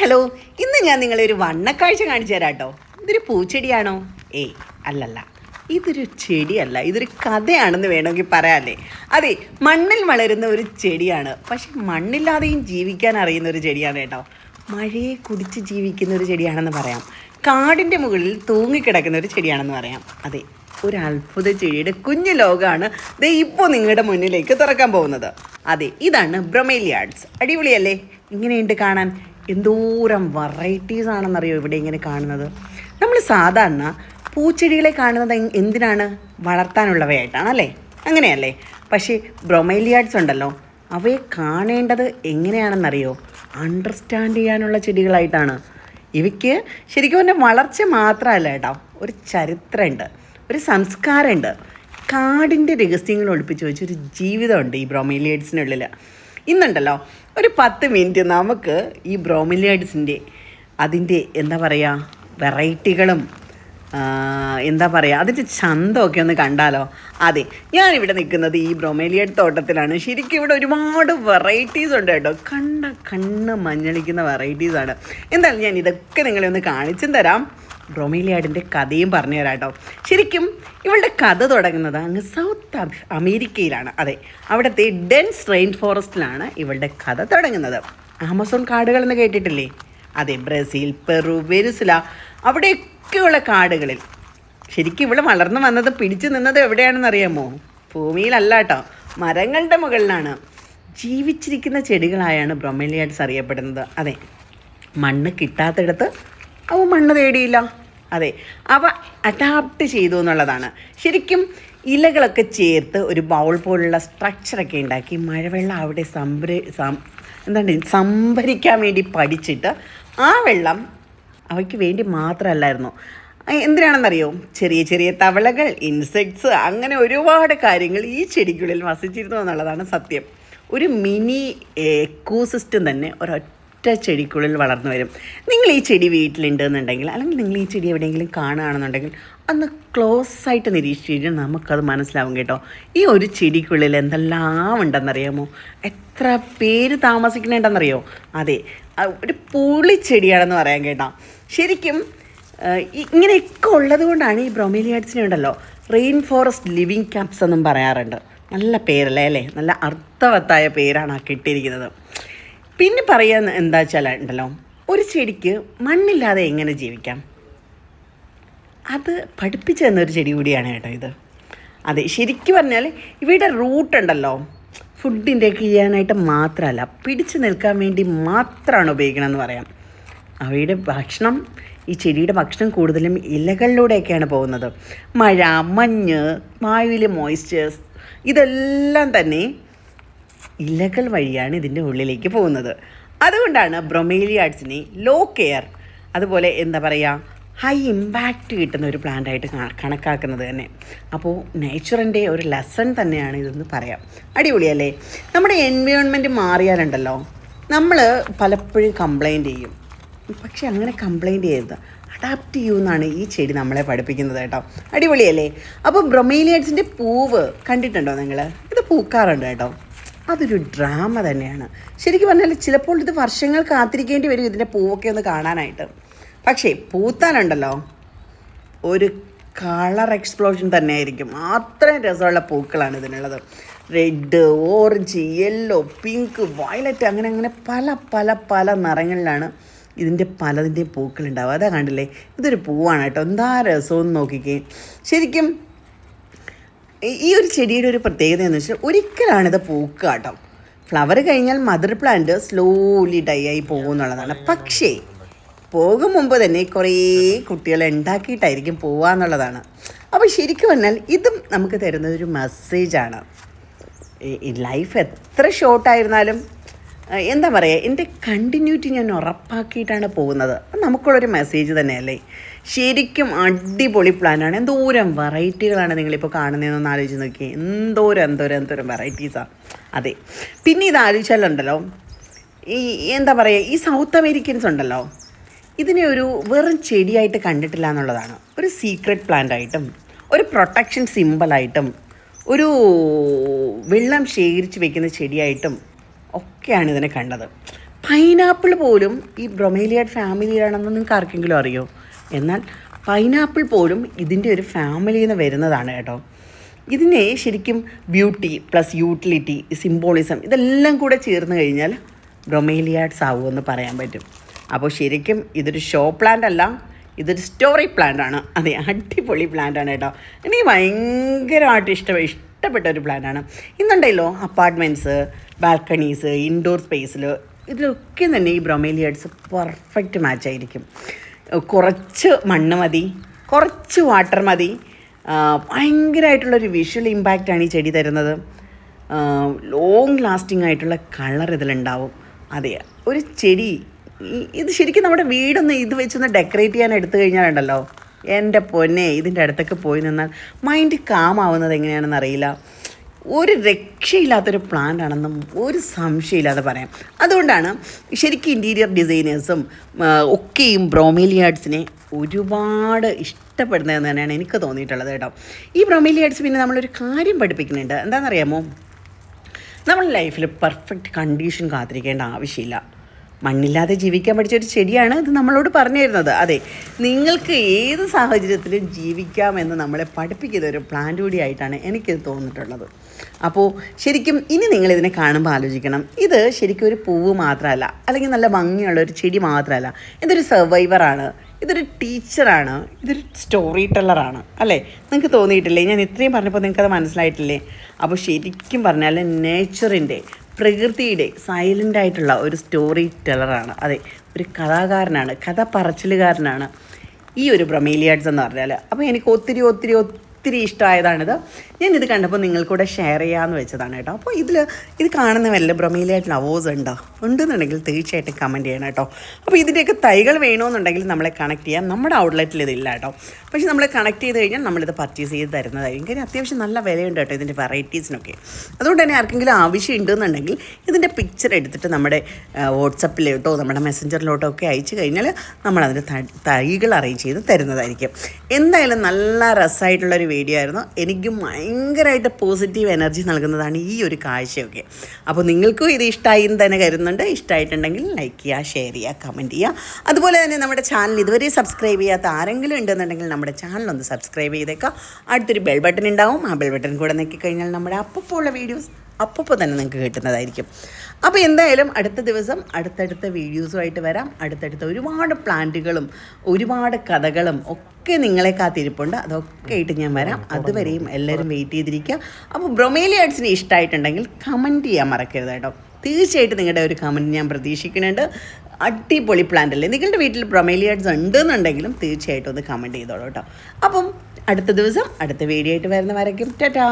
Hello ഇന്ന് ഞാൻ നിങ്ങളെ ഒരു വണ്ണക്കാഴ്ച കാണിച്ചു തരാം കേട്ടോ ഇതൊരു പൂച്ചെടിയാണോ? ഏയ് അല്ലല്ല. ഇതൊരു ചെടിയല്ല ഇതൊരു കഥയാണെന്ന് വേണമെങ്കിൽ പറയാല്ലേ. അതെ മണ്ണിൽ വളരുന്ന ഒരു ചെടിയാണ്. പക്ഷെ മണ്ണില്ലാതെയും ജീവിക്കാൻ അറിയുന്ന ഒരു ചെടിയാണ് കേട്ടോ. മഴയെ കുടിച്ച് ജീവിക്കുന്ന ഒരു ചെടിയാണെന്ന് പറയാം. കാടിന്റെ മുകളിൽ തൂങ്ങിക്കിടക്കുന്ന ഒരു ചെടിയാണെന്ന് പറയാം. അതെ ഒരു അത്ഭുത ചെടിയുടെ കുഞ്ഞു ലോകമാണ് ദേ ഇപ്പോൾ നിങ്ങളുടെ മുന്നിലേക്ക് തുറക്കാൻ പോകുന്നത്. അതെ ഇതാണ് ബ്രൊമേലിയാഡ്സ്. അടിപൊളിയല്ലേ? ഇങ്ങനെയുണ്ട് കാണാൻ. എന്തോരം വെറൈറ്റീസ് ആണെന്നറിയോ ഇവിടെ ഇങ്ങനെ കാണുന്നത്? നമ്മൾ സാധാരണ പൂച്ചെടികളെ കാണുന്നത് എന്തിനാണ്? വളർത്താനുള്ളവയായിട്ടാണ് അല്ലേ അങ്ങനെയല്ലേ? പക്ഷേ ബ്രൊമൈലിയാഡ്സ് ഉണ്ടല്ലോ. അവയെ കാണേണ്ടത് എങ്ങനെയാണെന്നറിയോ? അണ്ടർസ്റ്റാൻഡ് ചെയ്യാനുള്ള ചെടികളായിട്ടാണ്. ഇവയ്ക്ക് ശരിക്കും പറഞ്ഞാൽ വളർച്ച മാത്രമല്ല കേട്ടോ. ഒരു ചരിത്രമുണ്ട്. ഒരു സംസ്കാരമുണ്ട്. കാടിന്റെ രഹസ്യങ്ങൾ ഒളിപ്പിച്ച് വെച്ചൊരു ജീവിതമുണ്ട് ഈ ബ്രോമേലിയേഡ്സിനുള്ളിൽ ഇന്നുണ്ടല്ലോ. ഒരു പത്ത് മിനിറ്റ് നമുക്ക് ഈ ബ്രോമിലിയഡ്സിന്റെ അതിന്റെ എന്താ പറയുക വെറൈറ്റികളും എന്താ പറയുക അതിന്റെ ചന്തമൊക്കെ ഒന്ന് കണ്ടാലോ? അതെ ഞാനിവിടെ നിൽക്കുന്നത് ഈ ബ്രൊമേലിയഡ് തോട്ടത്തിലാണ്. ശരിക്കും ഇവിടെ ഒരുപാട് വെറൈറ്റീസ് ഉണ്ട് കേട്ടോ. കണ്ട കണ്ണ് മഞ്ഞളിക്കുന്ന വെറൈറ്റീസാണ് എന്തായാലും ഞാൻ ഇതൊക്കെ നിങ്ങളെ ഒന്ന് കാണിച്ചും തരാം. ബ്രൊമേലിയാഡിന്റെ കഥയും പറഞ്ഞു തരാം കേട്ടോ. ശരിക്കും ഇവളുടെ കഥ തുടങ്ങുന്നത് അങ്ങ് സൗത്ത് അമേരിക്കയിലാണ്. അതെ അവിടുത്തെ ഡെൻസ് റെയിൻ ഫോറസ്റ്റിലാണ് ഇവളുടെ കഥ തുടങ്ങുന്നത്. ആമസോൺ കാടുകൾ എന്ന് കേട്ടിട്ടില്ലേ? അതെ ബ്രസീൽ പെറു വെരുസില അവിടെയൊക്കെയുള്ള കാടുകളിൽ. ശരിക്കും ഇവിടെ വളർന്നു വന്നത് പിടിച്ചു നിന്നത് എവിടെയാണെന്ന് അറിയാമോ? ഭൂമിയിലല്ല കേട്ടോ മരങ്ങളുടെ മുകളിലാണ്. ജീവിച്ചിരിക്കുന്ന ചെടികളായാണ് ബ്രൊമേലിയാഡ്സ് അറിയപ്പെടുന്നത്. അതെ മണ്ണ് കിട്ടാത്തിടത്ത് അവ മണ്ണ് തേടിയില്ല. അതെ. അവ അഡാപ്റ്റ് ചെയ്തു എന്നുള്ളതാണ്. ശരിക്കും ഇലകളൊക്കെ ചേർത്ത് ഒരു ബൗൾ പോലുള്ള സ്ട്രക്ചറൊക്കെ ഉണ്ടാക്കി മഴവെള്ളം അവിടെ സംഭര എന്താണ്? സംഭരിക്കാൻ വേണ്ടി പഠിച്ചിട്ട് ആ വെള്ളം അവയ്ക്ക് വേണ്ടി മാത്രമല്ലായിരുന്നു. എന്തിനാണെന്നറിയോ? ചെറിയ ചെറിയ തവളകൾ ഇൻസെക്ട്സ് അങ്ങനെ ഒരുപാട് കാര്യങ്ങൾ ഈ ചെടിക്കുള്ളിൽ വസിച്ചിരുന്നു എന്നുള്ളതാണ് സത്യം. ഒരു മിനി എക്കോസിസ്റ്റം തന്നെ ഒരൊറ്റ ചെടിക്കുള്ളിൽ വളർന്നു വരും. നിങ്ങൾ ഈ ചെടി വീട്ടിലുണ്ടെന്നുണ്ടെങ്കിൽ അല്ലെങ്കിൽ നിങ്ങൾ ഈ ചെടി എവിടെയെങ്കിലും കാണുകയാണെന്നുണ്ടെങ്കിൽ ഒന്ന് ക്ലോസ് ആയിട്ട് നിരീക്ഷിച്ചിട്ട് നമുക്കത് മനസ്സിലാവും കേട്ടോ. ഈ ഒരു ചെടിക്കുള്ളിൽ എന്തെല്ലാം ഉണ്ടെന്നറിയാമോ? എത്ര പേര് താമസിക്കുന്നുണ്ടെന്നറിയോ? അതെ ഒരു പുളിച്ചെടിയാണെന്ന് പറയാൻ കേട്ടോ. ശരിക്കും ഇങ്ങനെയൊക്കെ ഉള്ളത് കൊണ്ടാണ് ഈ ബ്രൊമേലിയാഡ്സിനെ ഉണ്ടല്ലോ റെയിൻ ഫോറസ്റ്റ് ലിവിങ് ക്യാപ്സ് എന്നും പറയാറുണ്ട്. നല്ല പേരല്ലേ അല്ലേ? നല്ല അർത്ഥവത്തായ പേരാണ് ആ കിട്ടിയിരിക്കുന്നത്. പിന്നെ പറയാൻ എന്താ വെച്ചാൽ ഉണ്ടല്ലോ ഒരു ചെടിക്ക് മണ്ണില്ലാതെ എങ്ങനെ ജീവിക്കാം? അത് പഠിപ്പിച്ചു തന്നൊരു ചെടി കൂടിയാണ് കേട്ടോ ഇത്. അതെ ശരിക്കും പറഞ്ഞാൽ ഇവയുടെ റൂട്ട് ഉണ്ടല്ലോ ഫുഡിന്റെ ചെയ്യാനായിട്ട് മാത്രമല്ല പിടിച്ചു നിൽക്കാൻ വേണ്ടി മാത്രമാണ് ഉപയോഗിക്കണമെന്ന് പറയാം. അവയുടെ ഭക്ഷണം ഈ ചെടിയുടെ ഭക്ഷണം കൂടുതലും ഇലകളിലൂടെയൊക്കെയാണ് പോകുന്നത്. മഴ മഞ്ഞ് വായുവിലെ മോയ്സ്ചേഴ്സ് ഇതെല്ലാം തന്നെ ഇലകൾ വഴിയാണ് ഇതിന്റെ ഉള്ളിലേക്ക് പോകുന്നത്. അതുകൊണ്ടാണ് ബ്രൊമേലിയാഡ്സിനെ ലോ കെയർ അതുപോലെ എന്താ പറയുക ഹൈ ഇമ്പാക്റ്റ് കിട്ടുന്ന ഒരു പ്ലാന്റായിട്ട് കണക്കാക്കുന്നത് തന്നെ. അപ്പോൾ നേച്ചറിന്റെ ഒരു ലെസൺ തന്നെയാണ് ഇതെന്ന് പറയാം. അടിപൊളിയല്ലേ? നമ്മുടെ എൻവയോൺമെന്റ് മാറിയാലുണ്ടല്ലോ. നമ്മൾ പലപ്പോഴും കംപ്ലൈന്റ് ചെയ്യും. പക്ഷെ അങ്ങനെ കംപ്ലൈന്റ് ചെയ്യരുത്. അഡാപ്റ്റ് ചെയ്യുമെന്നാണ് ഈ ചെടി നമ്മളെ പഠിപ്പിക്കുന്നത് കേട്ടോ. അടിപൊളിയല്ലേ? അപ്പോൾ ബ്രൊമേലിയഡ്സിന്റെ പൂവ് കണ്ടിട്ടുണ്ടോ നിങ്ങൾ ഇത് പൂക്കാറുണ്ട് കേട്ടോ. അതൊരു ഡ്രാമ തന്നെയാണ്. ശരിക്കും പറഞ്ഞാൽ ചിലപ്പോൾ ഇത് വർഷങ്ങൾ കാത്തിരിക്കേണ്ടി വരും ഇതിന്റെ പൂവൊക്കെ ഒന്ന് കാണാനായിട്ട്. പക്ഷേ പൂത്താനുണ്ടല്ലോ ഒരു കളർ എക്സ്പ്ലോഷൻ തന്നെ ആയിരിക്കും അത്രയും രസമുള്ള പൂക്കളാണ് ഇതിനുള്ളത്. Red orange yellow pink violet അങ്ങനെ അങ്ങനെ പല പല പല നിറങ്ങളിലാണ് ഇതിന്റെ പലതിന്റെയും പൂക്കളുണ്ടാവുക അതാ കണ്ടില്ലേ? ഇതൊരു പൂവാണ് കേട്ടോ. എന്താ രസമെന്ന് നോക്കിക്കേ. ശരിക്കും ഈ- ഒരു ചെടിയുടെ ഒരു പ്രത്യേകത എന്ന് വെച്ചാൽ ഒരിക്കലാണിത് പൂക്കുക കേട്ടോ ഫ്ലവർ കഴിഞ്ഞാൽ മദർ പ്ലാന്റ് സ്ലോലി ഡൈ ആയി പോകും എന്നുള്ളതാണ്. പക്ഷേ പോകും മുമ്പ് തന്നെ കുറേ കുട്ടികൾ ഉണ്ടാക്കിയിട്ടായിരിക്കും പോവുക എന്നുള്ളതാണ്. അപ്പോൾ ശരിക്കും പറഞ്ഞാൽ ഇതും നമുക്ക് തരുന്നത് ഒരു മെസ്സേജാണ് ലൈഫ് എത്ര ഷോർട്ടായിരുന്നാലും എന്താ പറയുക എന്റെ കണ്ടിന്യൂറ്റി ഞാൻ ഉറപ്പാക്കിയിട്ടാണ് പോകുന്നത്. നമുക്കുള്ളൊരു മെസ്സേജ് തന്നെയല്ലേ? ശരിക്കും അടിപൊളി പ്ലാനാണ് എന്തോരം വെറൈറ്റികളാണ് നിങ്ങളിപ്പോൾ കാണുന്നതെന്നൊന്ന് ആലോചിച്ച് നോക്കി എന്തോരം എന്തോരം എന്തോരം വെറൈറ്റീസാണ് അതെ. പിന്നെ ഇത് ആലോചിച്ചാലുണ്ടല്ലോ ഈ എന്താ പറയുക ഈ സൗത്ത് അമേരിക്കൻസ് ഉണ്ടല്ലോ ഇതിനെ ഒരു വെറും ചെടിയായിട്ട് കണ്ടിട്ടില്ല എന്നുള്ളതാണ്. ഒരു സീക്രട്ട് പ്ലാന്റ് ആയിട്ടും ഒരു പ്രൊട്ടക്ഷൻ സിമ്പിളായിട്ടും ഒരു വെള്ളം ശേഖരിച്ച് വെക്കുന്ന ചെടിയായിട്ടും ഒക്കെയാണ് ഇതിനെ കണ്ടത്. പൈനാപ്പിൾ പോലും ഈ ബ്രൊമേലിയാഡ് ഫാമിലിയിലാണെന്ന് നിങ്ങൾക്ക് ആർക്കെങ്കിലും അറിയോ? എന്നാൽ പൈനാപ്പിൾ പോലും ഇതിന്റെ ഒരു ഫാമിലിയിൽ നിന്ന് വരുന്നതാണ് കേട്ടോ. ഇതിനെ ശരിക്കും ബ്യൂട്ടി പ്ലസ് യൂട്ടിലിറ്റി സിംബോളിസം ഇതെല്ലാം കൂടെ ചേർന്ന് കഴിഞ്ഞാൽ ബ്രൊമേലിയാഡ്സ് ആവുമെന്ന് പറയാൻ പറ്റും. അപ്പോൾ ശരിക്കും ഇതൊരു ഷോ പ്ലാന്റ് അല്ല ഇതൊരു സ്റ്റോറി പ്ലാന്റ് ആണ്. അതെ അടിപൊളി പ്ലാന്റ് ആണ് കേട്ടോ. എനിക്ക് ഭയങ്കരമായിട്ട് ഇഷ്ടം ഇഷ്ടപ്പെട്ട ഒരു പ്ലാന്റ് ആണ്. ഇന്നുണ്ടല്ലോ അപ്പാർട്ട്മെന്റ്സ് ബാൽക്കണീസ് ഇൻഡോർ സ്പേസിൽ ഇതിലൊക്കെ തന്നെ ഈ ബ്രൊമേലിയാഡ്സ് പെർഫെക്റ്റ് മാച്ച് ആയിരിക്കും. കുറച്ച് മണ്ണ് മതി കുറച്ച് വാട്ടർ മതി. ഭയങ്കരമായിട്ടുള്ളൊരു വിഷ്വൽ ഇമ്പാക്റ്റാണ് ഈ ചെടി തരുന്നത്. ലോങ് ലാസ്റ്റിംഗ് ആയിട്ടുള്ള കളർ ഇതിലുണ്ടാവും. അതെ ഒരു ചെടി ഇത് ശരിക്കും നമ്മുടെ വീടൊന്ന് ഇത് വെച്ചൊന്ന് ഡെക്കറേറ്റ് ചെയ്യാൻ എടുത്തു കഴിഞ്ഞാലുണ്ടല്ലോ. എന്റെ പൊന്നെ ഇതിന്റെ അടുത്തൊക്കെ പോയി നിന്നാൽ മൈൻഡ് കാം ആവുന്നത് എങ്ങനെയാണെന്ന് അറിയില്ല ഒരു രക്ഷയില്ലാത്തൊരു പ്ലാന്റ് ആണെന്നും ഒരു സംശയമില്ലാതെ പറയാം. അതുകൊണ്ടാണ് ശരിക്കും ഇന്റീരിയർ ഡിസൈനേഴ്സും ഒക്കെയും ബ്രോമേലിയാഡ്സിനെ ഒരുപാട് ഇഷ്ടപ്പെടുന്നതെന്ന് തന്നെയാണ് എനിക്ക് തോന്നിയിട്ടുള്ളത് കേട്ടോ. ഈ ബ്രോമേലിയാഡ്സ് പിന്നെ നമ്മളൊരു കാര്യം പഠിപ്പിക്കുന്നുണ്ട്. എന്താണെന്നറിയാമോ? നമ്മൾ ലൈഫിൽ പെർഫെക്റ്റ് കണ്ടീഷൻ കാത്തിരിക്കേണ്ട ആവശ്യമില്ല. മണ്ണില്ലാതെ ജീവിക്കാൻ പഠിച്ച ഒരു ചെടിയാണ് ഇത് നമ്മളോട് പറഞ്ഞു തരുന്നത്. അതെ നിങ്ങൾക്ക് ഏത് സാഹചര്യത്തിലും ജീവിക്കാമെന്ന് നമ്മളെ പഠിപ്പിക്കുന്ന ഒരു പ്ലാന്റ് കൂടിയായിട്ടാണ് എനിക്കിത് തോന്നിയിട്ടുള്ളത്. അപ്പോൾ ശരിക്കും ഇനി നിങ്ങൾ ഇതിനെ കാണുമ്പോൾ ആലോചിക്കണം. ഇത് ശരിക്കും ഒരു പൂവ് മാത്രമല്ല അല്ലെങ്കിൽ നല്ല ഭംഗിയുള്ള ഒരു ചെടി മാത്രമല്ല ഇതൊരു സർവൈവറാണ് ഇതൊരു ടീച്ചറാണ് ഇതൊരു സ്റ്റോറി ടെല്ലറാണ് അല്ലേ? നിങ്ങൾക്ക് തോന്നിയിട്ടില്ലേ? ഞാൻ ഇത്രയും പറഞ്ഞപ്പോൾ നിങ്ങൾക്കത് മനസ്സിലായിട്ടില്ലേ? അപ്പോൾ ശരിക്കും പറഞ്ഞാൽ നേച്ചറിന്റെ പ്രകൃതിയുടെ സൈലന്റ് ആയിട്ടുള്ള ഒരു സ്റ്റോറി ടെല്ലറാണ് അതെ ഒരു കഥാകാരനാണ് കഥ പറച്ചിലുകാരനാണ് ഈ ഒരു ബ്രമേലിയാഡ്സ് എന്ന് പറഞ്ഞാൽ അപ്പോൾ എനിക്ക് ഒത്തിരി ഒത്തിരി ഒത്തിരി ഇഷ്ടമായതാണിത് ഇത് കണ്ടപ്പോൾ നിങ്ങൾക്കൂടെ ഷെയർ ചെയ്യാമെന്ന് വെച്ചതാണ് കേട്ടോ. അപ്പോൾ ഇതിൽ ഇത് കാണുന്ന വല്ല ബ്രമേലിയായിട്ട് ലവേഴ്സ് ഉണ്ടോ? ഉണ്ടെന്നുണ്ടെങ്കിൽ തീർച്ചയായിട്ടും കമന്റ് ചെയ്യണം കേട്ടോ. അപ്പോൾ ഇതിന്റെയൊക്കെ തൈകൾ വേണമെന്നുണ്ടെങ്കിൽ നമ്മളെ കണക്ട് ചെയ്യാം. നമ്മുടെ ഔട്ട്ലെറ്റിൽ ഇതില്ല കേട്ടോ. പക്ഷേ നമ്മളെ കണക്ട് ചെയ്ത് കഴിഞ്ഞാൽ നമ്മളിത് പർച്ചേസ് ചെയ്ത് തരുന്നതായിരിക്കും. കാര്യം അത്യാവശ്യം നല്ല വിലയുണ്ട് കേട്ടോ ഇതിന്റെ വെറൈറ്റീസിനൊക്കെ അതുകൊണ്ട് തന്നെ ആർക്കെങ്കിലും ആവശ്യം ഉണ്ടെന്നുണ്ടെങ്കിൽ ഇതിന്റെ പിക്ചർ എടുത്തിട്ട് നമ്മുടെ വാട്സപ്പിലോട്ടോ നമ്മുടെ മെസ്സഞ്ചറിലോട്ടോ ഒക്കെ അയച്ചു കഴിഞ്ഞാൽ നമ്മളതിന്റെ തൈകൾ അറേഞ്ച് ചെയ്ത് തരുന്നതായിരിക്കും. എന്തായാലും നല്ല രസമായിട്ടുള്ളൊരു വീഡിയോ ആയിരുന്നു എനിക്ക് ഭയങ്കരമായിട്ട് പോസിറ്റീവ് എനർജി നൽകുന്നതാണ് ഈ ഒരു കാഴ്ചയൊക്കെ. അപ്പോൾ നിങ്ങൾക്കും ഇത് ഇഷ്ടമായി എന്ന് തന്നെ കരുതുന്നുണ്ട്. ഇഷ്ടമായിട്ടുണ്ടെങ്കിൽ ലൈക്ക് ചെയ്യുക ഷെയർ ചെയ്യുക കമന്റ് ചെയ്യുക. അതുപോലെ തന്നെ നമ്മുടെ ചാനൽ ഇതുവരെ സബ്സ്ക്രൈബ് ചെയ്യാത്ത ആരെങ്കിലും ഉണ്ടെന്നുണ്ടെങ്കിൽ നമ്മുടെ ചാനൽ ഒന്ന് സബ്സ്ക്രൈബ് ചെയ്തേക്കാം അടുത്തൊരു ബെൽ ബട്ടൺ ഉണ്ടാവും. ആ ബെൽ ബട്ടൺ കൂടെ നോക്കിക്കഴിഞ്ഞാൽ നമ്മുടെ അപ്പോൾ ഉള്ള വീഡിയോസ് അപ്പോൾ തന്നെ നിങ്ങൾക്ക് കിട്ടുന്നതായിരിക്കും. അപ്പോൾ എന്തായാലും അടുത്ത ദിവസം അടുത്തടുത്ത വീഡിയോസുമായിട്ട് വരാം. അടുത്തടുത്ത ഒരുപാട് പ്ലാന്റുകളും ഒരുപാട് കഥകളും ഒക്കെ നിങ്ങളെ കാത്തിരിപ്പുണ്ട്. അതൊക്കെ ആയിട്ട് ഞാൻ വരാം. അതുവരെയും എല്ലാവരും വെയിറ്റ് ചെയ്തിരിക്കുക. അപ്പോൾ ബ്രൊമേലിയാഡ്സിന് ഇഷ്ടമായിട്ടുണ്ടെങ്കിൽ കമന്റ് ചെയ്യാൻ മറക്കരുത് കേട്ടോ. തീർച്ചയായിട്ടും നിങ്ങളുടെ ഒരു കമന്റ് ഞാൻ പ്രതീക്ഷിക്കുന്നുണ്ട്. അടിപൊളി പ്ലാന്റ് അല്ലേ? നിങ്ങളുടെ വീട്ടിൽ ബ്രൊമേലിയാഡ്സ് ഉണ്ടെന്നുണ്ടെങ്കിലും തീർച്ചയായിട്ടും ഒന്ന് കമന്റ് ചെയ്തോളൂ കേട്ടോ. അപ്പം അടുത്ത ദിവസം അടുത്ത വീഡിയോ ആയിട്ട് വരുന്ന വരയ്ക്കും ടാറ്റാ!